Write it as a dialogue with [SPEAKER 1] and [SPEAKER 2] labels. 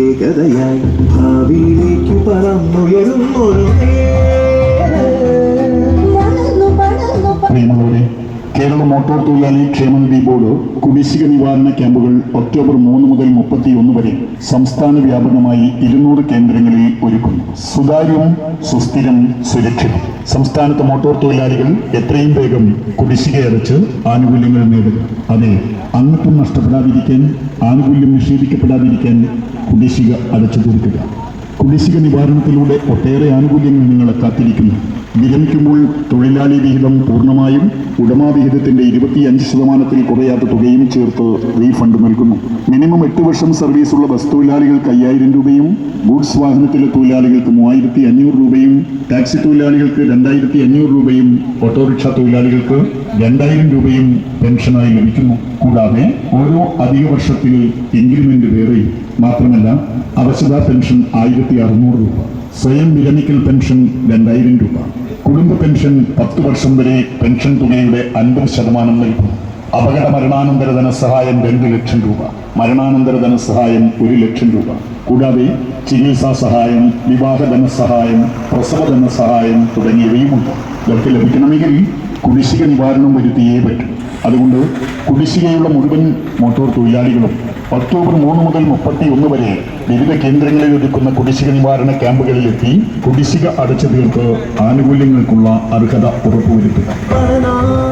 [SPEAKER 1] ഏകതയായി ഭാവിയിലേക്ക് പറന്നുയരുന്നൊരു
[SPEAKER 2] കേരള മോട്ടോർ തൊഴിലാളി ക്ഷേമനിധി ബോർഡ് കുടിശ്ശിക നിവാരണ ക്യാമ്പുകൾ ഒക്ടോബർ മൂന്ന് മുതൽ മുപ്പത്തിയൊന്ന് വരെ സംസ്ഥാന വ്യാപകമായി ഇരുന്നൂറ് കേന്ദ്രങ്ങളിൽ ഒരുക്കുന്നു. സുതാര്യവും സുസ്ഥിരം സുരക്ഷിതം. സംസ്ഥാനത്ത് മോട്ടോർ തൊഴിലാളികൾ എത്രയും വേഗം കുടിശ്ശിക അടച്ച് ആനുകൂല്യങ്ങൾ നേടുക. അതെ അംഗത്വം നഷ്ടപ്പെടാതിരിക്കാൻ ആനുകൂല്യം നിഷേധിക്കപ്പെടാതിരിക്കാൻ കുടിശ്ശിക അടച്ചു തീർക്കുക. കുടിശ്ശിക നിവാരണത്തിലൂടെ ഒട്ടേറെ ആനുകൂല്യങ്ങൾ നിങ്ങളെ കാത്തിരിക്കുന്നു വിരമിക്കുമ്പോൾ തൊഴിലാളി വിഹിതം പൂർണമായും ഉടമാവിഹിതത്തിന്റെ ഇരുപത്തിയഞ്ച് ശതമാനത്തിൽ കുറയാത്ത തുകയും ചേർത്ത് റീഫണ്ട് നൽകുന്നു. മിനിമം എട്ട് വർഷം സർവീസുള്ള ബസ് തൊഴിലാളികൾക്ക് അയ്യായിരം രൂപയും ഗൂഡ്സ് വാഹനത്തിലെ തൊഴിലാളികൾക്ക് മൂവായിരത്തി അഞ്ഞൂറ് രൂപയും ടാക്സി തൊഴിലാളികൾക്ക് രണ്ടായിരത്തി അഞ്ഞൂറ് രൂപയും ഓട്ടോറിക്ഷ തൊഴിലാളികൾക്ക് രണ്ടായിരം രൂപയും പെൻഷനായി ലഭിക്കുന്നു. കൂടാതെ ഓരോ അധിക വർഷത്തിൽ ഇൻക്രിമെന്റ് വേറെയും. മാത്രമല്ല അവശത പെൻഷൻ ആയിരത്തി അറുന്നൂറ് രൂപ. സ്വയം വിരമിക്കൽ പെൻഷൻ രണ്ടായിരം രൂപ. കുടുംബ പെൻഷൻ പത്ത് വർഷം വരെ പെൻഷൻ തുകയുടെ അൻപത് ശതമാനം നൽകും. അപകട മരണാനന്തര ധനസഹായം രണ്ട് ലക്ഷം രൂപ. മരണാനന്തര ധനസഹായം ഒരു ലക്ഷം രൂപ. കൂടാതെ ചികിത്സാ സഹായം വിവാഹ ധനസഹായം പ്രസവ ധനസഹായം തുടങ്ങിയവയുമുണ്ട്. ഇതൊക്കെ ലഭിക്കണമെങ്കിൽ കുടിശ്ശിക നിവാരണം വരുത്തിയേ പറ്റൂ. അതുകൊണ്ട് കുടിശ്ശികയുള്ള മുഴുവൻ മോട്ടോർ തൊഴിലാളികളും ഒക്ടോബർ മൂന്ന് മുതൽ മുപ്പത്തി ഒന്ന് വരെ വിവിധ കേന്ദ്രങ്ങളിൽ ഒരുക്കുന്ന കുടിശ്ശിക നിവാരണ ക്യാമ്പുകളിലെത്തി കുടിശ്ശിക അടച്ചു തീർത്ത് ആനുകൂല്യങ്ങൾക്കുള്ള അർഹത ഉറപ്പുവരുത്തുക.